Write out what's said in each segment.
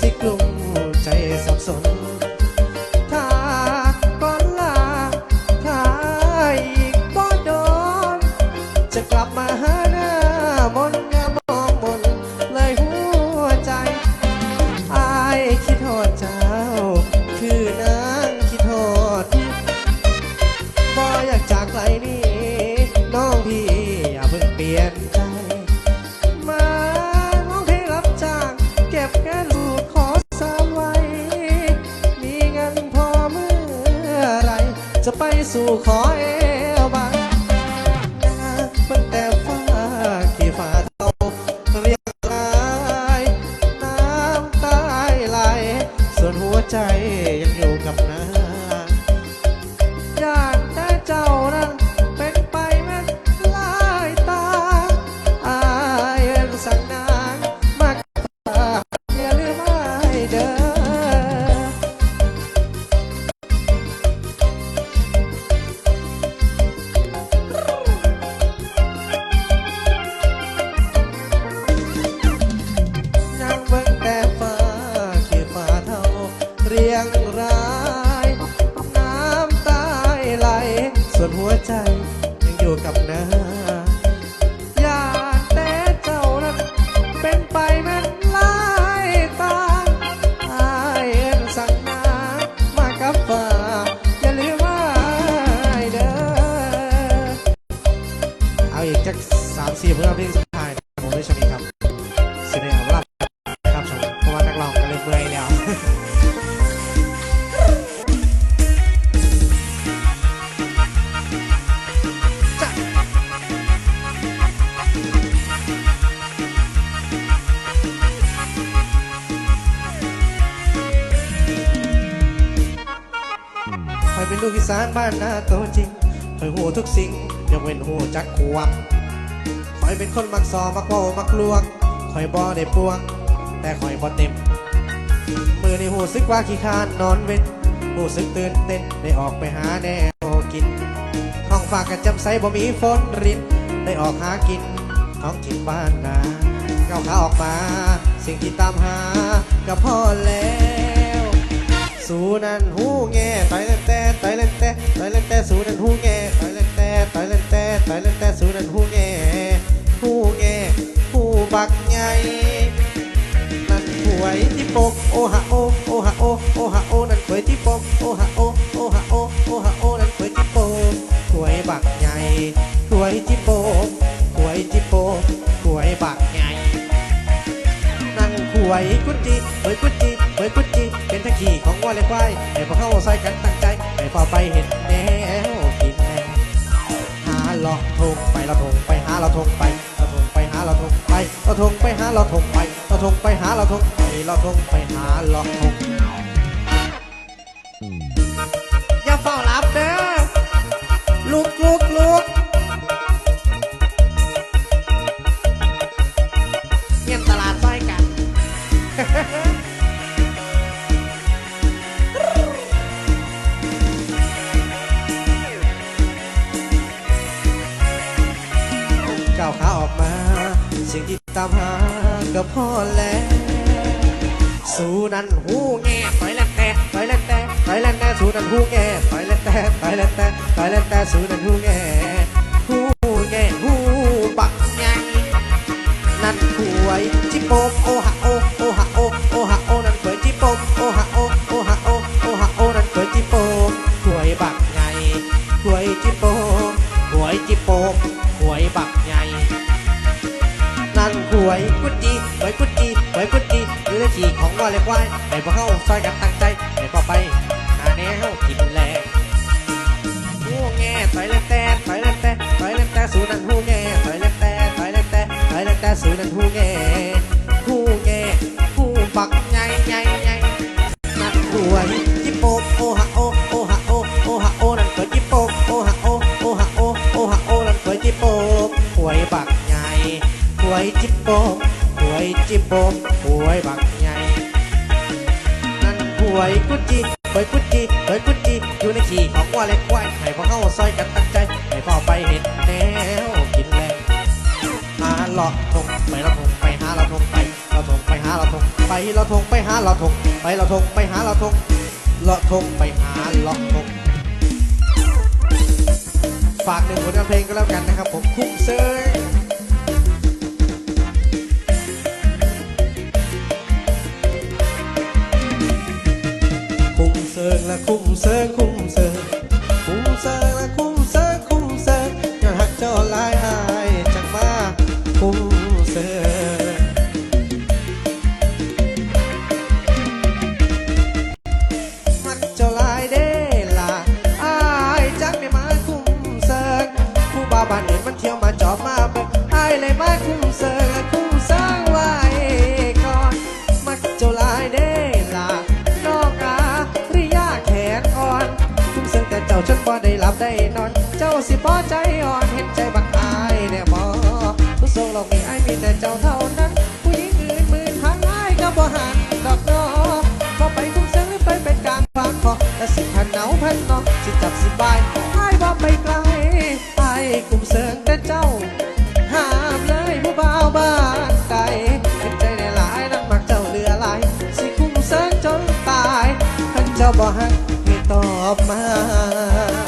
สิกลุ่มใจสับสน ไป กับนาอ บ้านนาโตจริงคอยหูทุกสิ่งยกเว้นหูจักควงคอยเป็นคนมักซอมักโวมักลวงคอยบ่ได้ปวง แต่คอยบ่เต็ม มือในหูซึกว่าขี้คร้านนอนเว้นหูซึกตื่นเต้นได้ออกไปหาแนวกินท้องฝากกันจำใสบ่มีฝนรินได้ออกหากินท้องถิ่นบ้านนาก้าขาออกมา สิ่งที่ตามหาก็พอแล้ว สูนันหูแง่ต่อยเล่นแต่ ต่อยเล่นแต่ต่อยเล่นแต่สูนันหูแง่ต่อยเล่นแต่ต่อยเล่นแต่ต่อยเล่นแต่สูนันหูแง่หูแง่หูบักใหญ่นั่นหวยที่ปกโอฮะโอโอฮะโอโอฮะโอนั่นหวยที่ปกโอฮะโอโอฮะโอโอฮะโอนั่นหวยที่ปกหวยบักใหญ่หวยที่ปกหวยที่ปกหวยบักใหญ่นั่งขวยกุจีเฮ้ยกุจีเฮ้ยกุจีเป็นทั้งขี่ของวัวและควายให้พวกเข้าใส่กัน ไปเห็นแนวกินแนวหาเลาทงไปเราทงไปหาเราทงไปเราทงไปหาเราทงไปเราทงไปหาเราทงไปเราทงไปหาเราทงไปเราทงไปหาเลาทง ก้าวขาออกมา สิ่งที่ตามหาก็พอแล้วสู้นันหูแง่ถอยแลนแต่ถอยแลนแต่ถอยแลนแต่สู้นันหูแง่ถอยแลนแต่ถอยแลนแต่ถอยแลนแต่สู้นันหูแง่หูแง่หูปักใหญ่นั่นหวยจิโปมโอฮะโอโอฮะโอโอฮะโอนั่นหวยจิโปมโอฮะโอโอฮะโอโอฮะโอนั่นหวยจิโปมหวยบักใหญ่หวยจิโปมหวยจิโปมหวยบักใหญ่นั่นห วยกุจีสวยกุจีสวยกุจีอยู่ในที่ของว่าเล็กควายให้พวกเข้าซอยกันตั้งใจให้พอไปหาแนวกินแลหูแง่ถอยเล่นแต่ถอยเล่นแต่ถอยเล่นแต่สูนั่นหูแง่ถอยเล่นแต่ถอยเล่นแต่ถอยเล่นแต่สูนั่นหูแง่ วยกุจีหวยกุจีหวยกุจีอยู่ในขี่ของว่าเล็กควาให้พวกเข้าซอยกันตั้งใจให้พ่อไปเห็นแนวกินแรงหาเลาะทงไปเราทงไปหาเราทงไปเราทงไปหาาเราทงไปเราทงไปหาเราทงไปเราทงไปหาเราทงเราทงไปหาเราทงฝากหนึ่งผลงานเพลงก็แล้วกันนะครับผมคุ้มเซยคุ้ ได้หลับได้นอน เจ้าสิบ่ใจอ่อนเห็นใจบักอายแน่บ่ผู้ทรงโลกนี้อายมีแต่เจ้าเท่านั้น ผู้หญิงอื่นมื่นพันอายก็บ่หันดอกนอพอไปคุ้มเสียงหรือไปเป็นกลางฟางคอแต่สิพันเหนาพันนอสิจับสิบายให้ว่าไปไกลไปคุ้มเสียงแต่เจ้าห้ามเลยผู้บ่าวบ้านไกลเห็นใจในหลายนักมักเจ้าเรือลายสิคุ้มเสียงจนตายท่านเจ้าบ่หักให้ตอบมา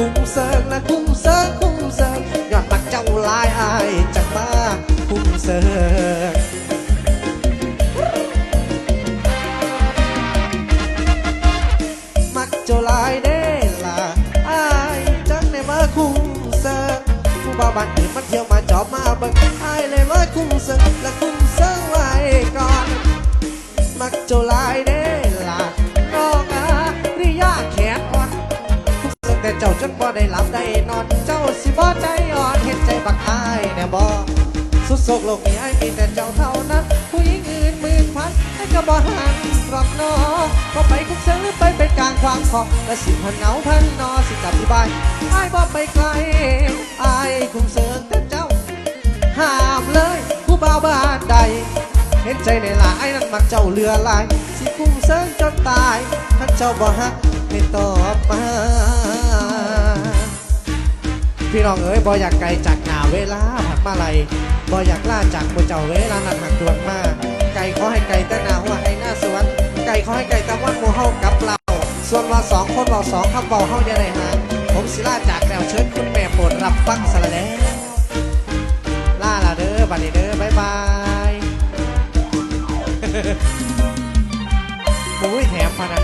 คุ้มเซิงละคุ้มเซิงคุ้มเซิงยอดมักเจ้าลายอายจากมาคุ้มเซิงมักเจ้าลายเด้ เจ้าจนบ่ได้หลับได้นอน เจ้าสิบ่ใจอ่อนเห็นใจบักอายแน่บ่สุดโศกโลกนี้ไอ้มีแต่เจ้าเท่านั้น ผู้หญิงอื่นหมื่นพันให้ก็บ่หันหรอกนอก็ไปคุกเสียงหรือไปเป็นกลางความคอและสิพันเหงาพันนอสิกลับที่บ้านไอ้บ่ไปไกลไอ้คุมเสิงแต่เจ้าห้ามเลย ผู้บ่าวบ้านใดเห็นใจในหลายนั้นมักเจ้าเรือลาย สิคุ้มเสิงจนตายท่านเจ้าบ่ฮักให้ตอบมา พี่น้องเอ๋ยบ่อยากไกลจากหนาเวลาผักมาลัยบ่อยากล่าจากมือเจ้าเวลานักหักดวนมาไก่ขอให้ไก่แต่หนาหัวให้หน้าสวนไก่ขอให้ไก่ต่วันหมูเฮากับเราส่วนเราสองคนเราสองคำเบาเฮาอย่าได้ห่างผมศิลาจากแล้วเชิญคุณแม่โปรดรับฟังสละแล้วล่าละเด้อบัดนี้เด้อบายบายมุ้ยแถมพะนะ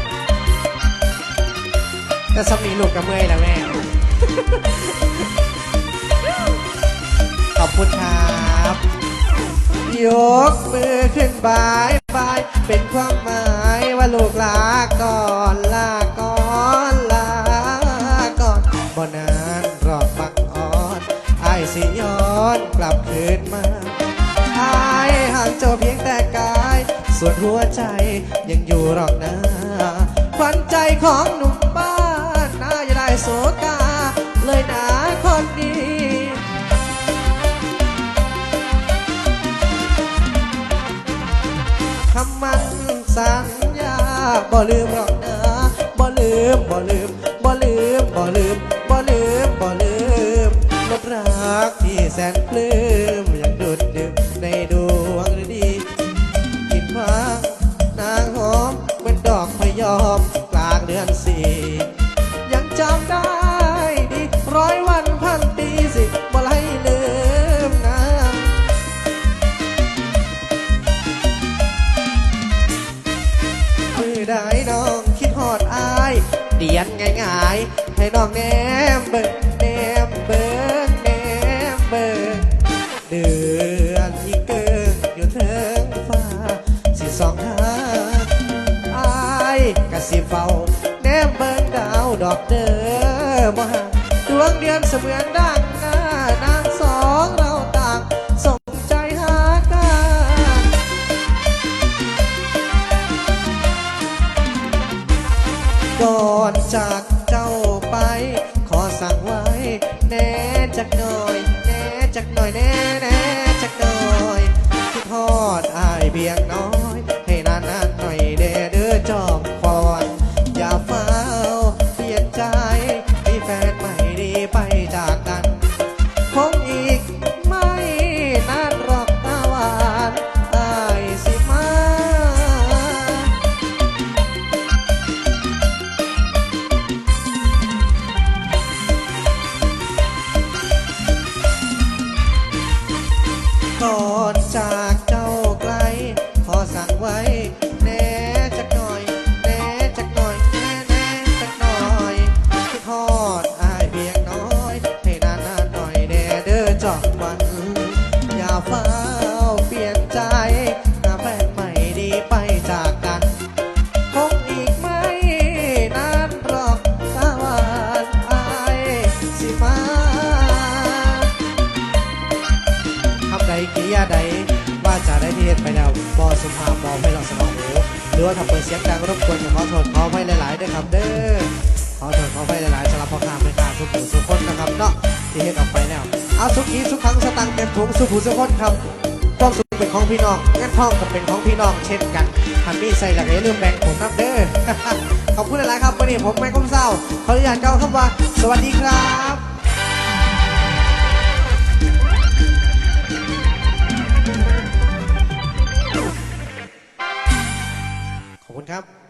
แต่สมีลูกกับเมื่อยแล้วแม่ ขอบคุณครับยกมือขึ้นบายบาย เป็นความหมายว่าลูกลาก่อนลาก่อนลาก่อนบ่นานรอบบักอ่อนไอ้สิย้อนกลับคืนมาไอ้ายห่างเจ้าเพียงแต่กาย ส่วนหัวใจยังอยู่หรอกนะขวัญใจของหนุ่มบ้านน่าจะได้โสกา บ่ลืมหรอกนะบ่ลืมบ่ลืมบ่ลืมบ่ลืมบ่ลืมบ่ลืมลบรักที่แสนปลื้ม เดียนง่ายๆ ให้น้องแนมเบิ่งแนมเบิ่งแนมเบิ่งเดือนที่เกิดอยู่เทิงฟ้าสิสองทางอายกะสิเฝ้าแนมเบิ่งดาวดอกเด้อบ่ห่างดวงเดือนเสมือนดัง จากเจ้าไป ขอสั่งไว้แน่จักหน่อย แน่จักหน่อยแน่แน่จักหน่อยที่ทอดอายเบียงน้อง หรือว่าถ้าเปิดเสียงดังรบกวนขอโทษขอให้หลายๆด้วยครับเด้อขอโทษขอให้หลายๆสำหรับพ่อค้าแม่ค้าสุขุสุขคนนะครับเนาะที่เห็นออกไปแล้วเอาสุขีสุขังสตังเต็มถุงสุขุสุขคนครับต้องสุขเป็นของพี่น้องเงินทองก็เป็นของพี่น้องเช่นกันทำมีใส่หลักอย่าลืมแบ่งผมนับเด้อขอบคุณหลายๆครับวันนี้ผมแม่กุ้มเศร้าขออนุญาตเก้าคำว่า สวัสดีครับ ขอบคุณครับ